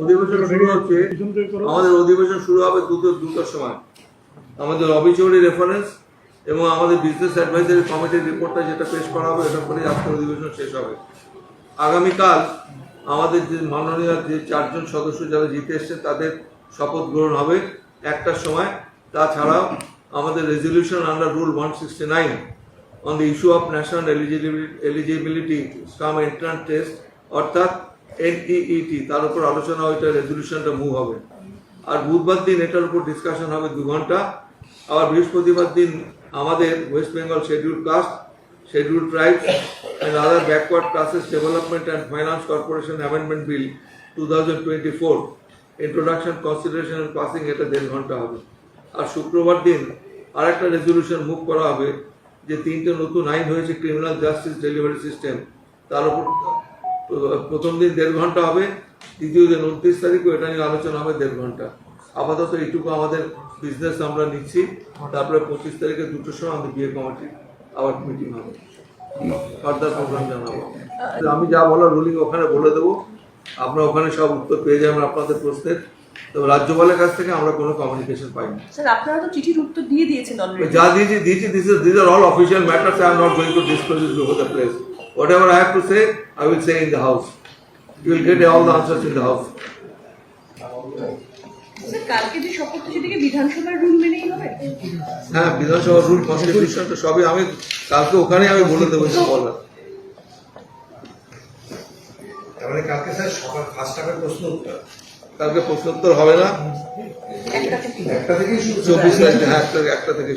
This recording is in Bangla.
অধিবেশন শুরু হচ্ছে। আমাদের অধিবেশন শুরু হবে দুটো, দুটোর সময়। আমাদের অবিচৌরি রেফারেন্স এবং আমাদের বিজনেস অ্যাডভাইজারি কমিটির রিপোর্টটা যেটা পেশ করা হবে এটা করেই আজকে অধিবেশন শেষ হবে। আগামীকাল আমাদের যে মাননীয় যে চারজন সদস্য যারা জিতে এসছে তাদের শপথ গ্রহণ হবে একটার সময়। তাছাড়াও আমাদের resolution under rule one sixty nine on the issue of national eligibility cum entrance test অর্থাৎ এনইইটি তার উপর আলোচনা ওইটা রেজলিউশনটা মুভ হবে। আর বুধবার দিন এটার উপর ডিসকাশন হবে দু ঘণ্টা। আবার বৃহস্পতিবার দিন আমাদের West Bengal schedule caste scheduled tribes, and other backward classes, development and finance corporation amendment bill 2024 introduction, consideration and passing এটা দেড় ঘণ্টা হবে। আর শুক্রবার দিন আরেকটা রেজলিউশন মুভ করা হবে, যে তিনটে নতুন আইন হয়েছে ক্রিমিনাল জাস্টিস ডেলিভারি সিস্টেম তার উপর প্রথম দিন দেড় ঘণ্টা হবে দ্বিতীয় দিন উনত্রিশ তারিখও এটা নিয়ে আলোচনা হবে দেড় ঘণ্টা। আপাতত এইটুকু আমাদের বিজনেস আমরা নিচ্ছি তারপরে পঁচিশ তারিখে দুটোর সময় আমাদের বিয়ে কমিটি আবার মিটিং হবে। ফার্দার প্রোগ্রাম জানাব। আমি যা বলার রুলিং ওখানে বলে দেবো। আপনারা ওখানে সব উত্তর পেয়ে যাবেন আপনাদের প্রশ্নের। তো রাজ্যপালের কাছ থেকে আমরা কোনো কমিউনিকেশন পাইনি। স্যার আপনারা তো চিঠির উত্তর দিয়ে দিয়েছেন অলরেডি যা দিয়েছি দিয়েছি this is this are all official matters I am not going to disclose it over the place whatever I have to say I will say in the house you will get all the answers in the house sir কালকে যে শপথ সেদিকে বিধানসভার রুল হ্যাঁ কনস্টিটিউশন তো সবই আমি কালকে ওখানে আমি বলে দেবো যে বলার তারপরে কালকে স্যার সকাল ফার্স্ট প্রশ্ন উত্তর। কালকে প্রশ্নোত্তর হবে না? একটা থেকে থেকেই শুরু। চব্বিশ তারিখে হ্যাঁ একটা একটা থেকে